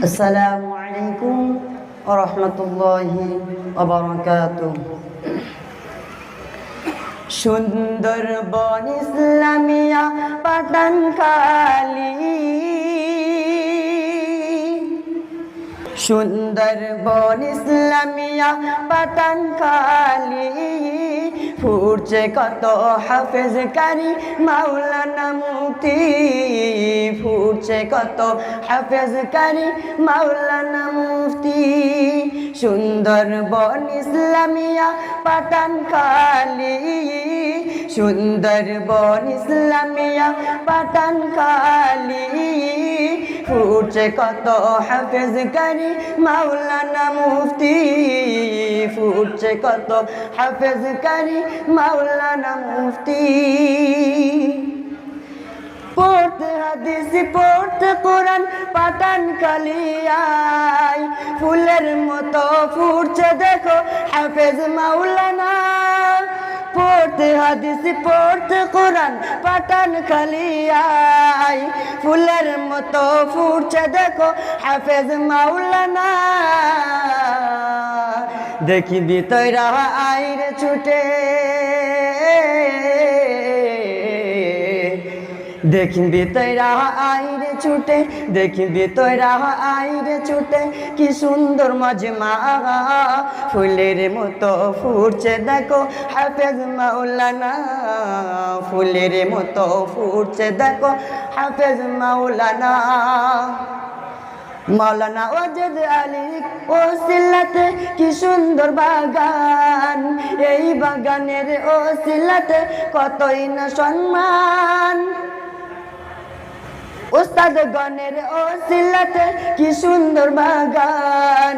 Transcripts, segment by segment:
আসসালামু আলাইকুম রহমতুল্লাহি অবরকাতুহ সুন্দরবন ইসলামিয়া পাঠানখালী সুন্দরবন ইসলামিয়া পাঠানখালী ফুটছে কত হাফেজ কারি মাওলানা মুক্তি ফুটছে কত হাফেজ কারি মাওলানা মুফতি। সুন্দরবন ইসলামিয়া পাঠানখালী সুন্দরবন ইসলামিয়া পাঠানখালী ফুটছে কত হাফেজ কারি মাওলানা মুফতি। ফুটছে কত হাফেজ কারি মাওলানা মুফতি। পড়তে হাদিস পড়তে কোরআন, পাঠান কালিয়াই ফুলের মতো ফুটছে দেখো, হাফেজ মাওলানা। পড়তে হাদিস পড়তে কোরআন, পাঠান খালিয়াই ফুলের মতো ফুটছে দেখো, হাফেজ মাওলানা। দেখিবি তৈরা আইরে ছুটে। দেখবি তৈরা আইরে ছুটে দেখবি তৈরা আইরে ছুটে, কি সুন্দর মজমা ফুলের মতো ফুটছে দেখো, হাফেজ মাওলানা ফুলের মতো ফুটছে দেখো, হাফেজ মাওলানা। মাওলানা ওজেদ আলী ও সিল্লাতে কি সুন্দর বাগান, এই বাগানের ও সিল্লাতে কতই না সম্মান। ওস্তাদ গণের ও সিলাতে কি সুন্দর বাগান।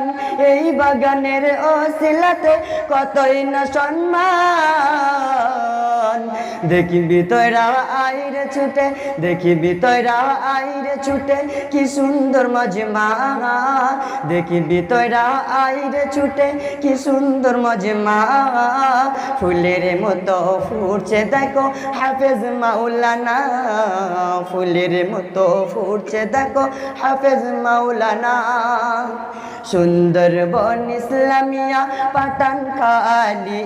এই বাগানের ও সিলাতে কতই না সম্মান। দেখিবি তোরা আইরে ছুটে, দেখিবি তোরা আইরে ছুটে, কি সুন্দর মজমা দেখিবি তোরা আইরে ছুটে, কি সুন্দর মজমা ফুলের মতো ফুটছে দেখো, হাফেজ মাওলানা। ফুলের মতো ফুটছে দেখো, হাফেজ মাওলানা। সুন্দরবন ইসলামিয়া পাঠান খালি,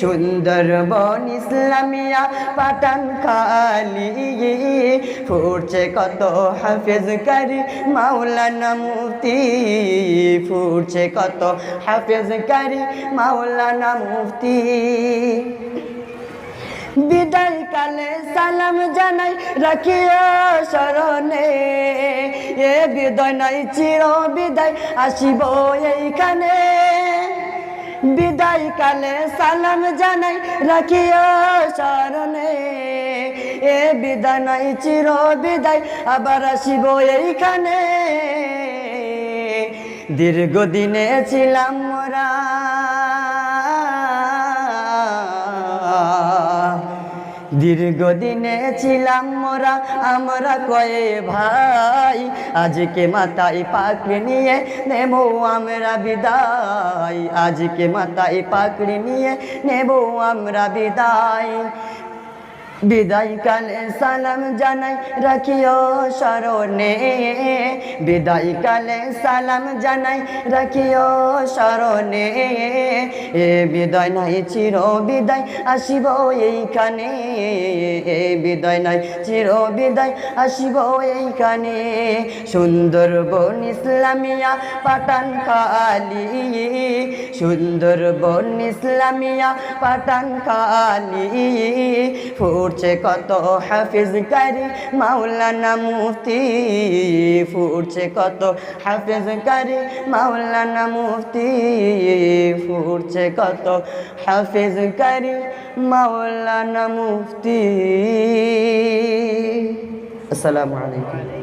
সুন্দরবন ইসলামিয়া পাঠান খালি। ফুটছে কত হাফেজ কারি, মাওলানা মুফতি। ফুটছে কত হাফেজ কারি, মাওলানা মুফতি। বিদায় কালে সালাম জানাই রাখিও স্মরণে এ বিদায় নাই চির বিদায়, আসিব এইখানে। বিদায় কালে সালাম জানাই, রাখিও স্মরণে। এ বিদায় নাই, চির বিদায়, আবার আসিব এইখানে। দীর্ঘদিনে ছিলাম মোরা। দীর্ঘদিনে ছিলাম মোরা, আমরা কয়ে ভাই, আজকে মাথায় পাকড়ি নিয়ে নেব আমরা বিদায়। আজকে মাথায় পাকড়ি নিয়ে নেব আমরা বিদায়। বিদায় কালে সালাম জানাই রাখিও স্মরণে বিদায় কালে সালাম জানাই রাখিও স্মরণে এ বিদায় নাই চির বিদায় আসিব এইখানে। এ বিদায় নাই চির বিদায় আসিব এইখানে। সুন্দরবন ইসলামিয়া পাঠান খালি। সুন্দরবন ইসলামিয়া পাঠান খালি। ফুটছে কত হাফিজ কারি, মাওলানা মুফতি ফুটছে কত হাফিজ কারি, মাওলানা মুফতি ফুটছে কত হাফিজ কারি, মাওলানা মুফতি। আসসালামু আলাইকুম।